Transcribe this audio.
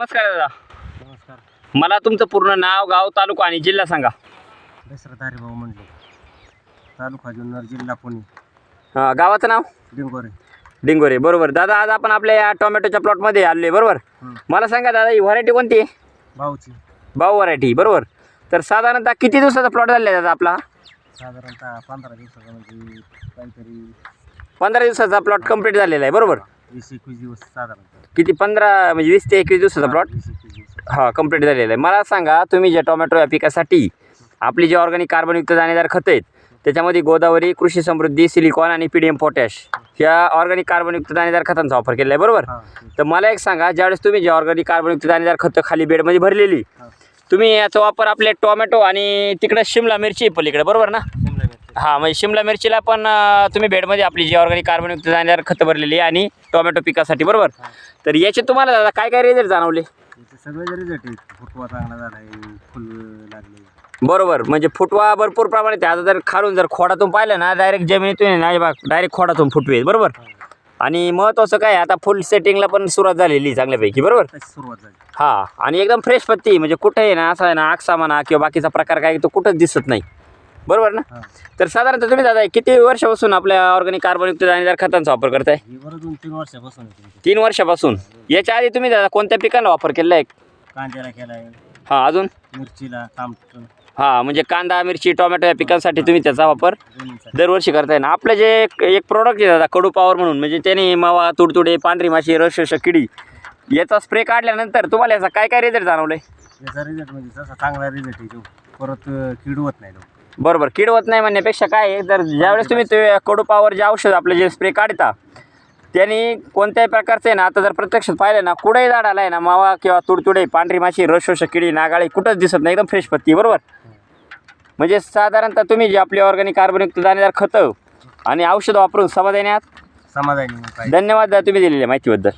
नमस्कार दादा. नमस्कार. मला तुमचं पूर्ण नाव गाव तालुका आणि जिल्हा सांगा. दशरथ हरिभाऊ म्हणले तालुका जुन्नर जिल्हा पुणे. अं, गावाचं नाव? डिंगोरे. डिंगोरे बरोबर. दादा आज आपण आपल्या या टोमॅटोच्या प्लॉटमध्ये आले बरोबर? हं. मला सांगा दादा ही व्हरायटी कोणती आहे? भाऊची. भाऊ व्हरायटी बरोबर. तर साधारणतः किती दिवसाचा प्लॉट झाला आहे दादा आपला? साधारणतः पंधरा दिवसाचा म्हणजे काहीतरी पंधरा दिवसाचा प्लॉट कंप्लीट झालेला आहे बरोबर. वीस एकवीस दिवस साधारणतः. किती? पंधरा म्हणजे वीस ते एकवीस दिवसाचा प्लॉट वीस एकवीस दिवस. हा कंप्लीट झालेला आहे. मला सांगा तुम्ही जे टोमॅटो या पिकासाठी आपली जे ऑर्गॅनिक कार्बनयुक्त दाणेदार खतं आहेत त्याच्यामध्ये गोदावरी कृषी समृद्धी सिलिकॉन आणि पी डी एम पोटॅश या ऑर्गॅनिक कार्बनयुक्त दाणेदार खतांचा वापर केलेला आहे बरोबर? हा तर मला एक सांगा ज्यावेळेस तुम्ही जे ऑर्गॅनिक कार्बनयुक्त दाणेदार खतं खाली बेडमध्ये भरलेली हा. तुम्ही याचा वापर आपले टोमॅटो आणि तिकडे शिमला मिरची आहे पलीकडे बरोबर ना? हां म्हणजे शिमला मिरचीला पण अं, तुम्ही बेडमध्ये आपली जी ऑर्गॅनिक कार्बनयुक्त दाणेदार खतं भरलेली आहे आणि टोमॅटो पिकासाठी बरोबर. तर याचे तुम्हाला दादा काय काय रिझल्ट जाणवले? याचे सगळे रिझल्ट आहेत. फुटवा चांगला झाला आहे फुल लागले. बरोबर म्हणजे फुटवा भरपूर प्रमाणात आहे. आता जर खालून जर खोडातून पाहिलं ना डायरेक्ट जमिनीतून आहे ना बघ डायरेक्ट खोडातून फुटवे बरोबर? आणि महत्त्वाचं काय आहे, आता फुल सेटिंगला पण सुरुवात झालेली आहे चांगल्यापैकी बरोबर? त्याची सुरुवात झाली. हां आणि एकदम फ्रेश पत्ती म्हणजे कुठे आहे ना असं आहे ना आक्सा म्हणा किंवा बाकीचा प्रकार काय तो कुठंच दिसत नाही. बरोबर ना? तर साधारणतः तुम्ही दादा किती वर्षापासून आपल्या ऑर्गॅनिक कार्बनयुक्त दाणेदार खतांचा वापर करताय? ही बरं दोन तीन वर्षापासून आहे तीन वर्षापासून. याच्या आधी तुम्ही दादा कोणत्या पिकांना वापर केलेला आहे? कांद्याला केला आहे हां अजून? मिरचीला तांबट. हां म्हणजे कांदा मिरची टोमॅटो या पिकांसाठी तुम्ही त्याचा वापर दरवर्षी करताय ना? आपलं जे एक एक प्रोडक्ट आहे दादा कडू पॉवर म्हणून म्हणजे त्याने मावा तुडतुडे पांढरी माशी रस किडी याचा स्प्रे काढल्यानंतर तुम्हाला याचा काय काय रिझल्ट जाणवलंय याचा रिझल्ट म्हणजे तसा चांगला रिझल्ट आहे तो. परत अं, कीड होत नाही तो. बरोबर. कीड होत नाही म्हणण्यापेक्षा काय आहे जर ज्यावेळेस तुम्ही ते कडू पॉवर जे औषध आपले जे स्प्रे काढता त्यांनी कोणत्याही प्रकारचं आहे ना आता जर प्रत्यक्षात पाहिलं ना कुठेही झाड आला आहे ना मावा किंवा तुडतुडे पांढरी माशी रस किडी नागाळी कुठंच दिसत नाही एकदम फ्रेश पत्ती बरोबर? म्हणजे साधारणतः तुम्ही जे आपली ऑर्गॅनिक कार्बनयुक्त दाणेदार खतं आणि औषधं वापरून समाधानी आहात? समाधानी धन्यवाद दादा तुम्ही दिलेल्या माहितीबद्दल.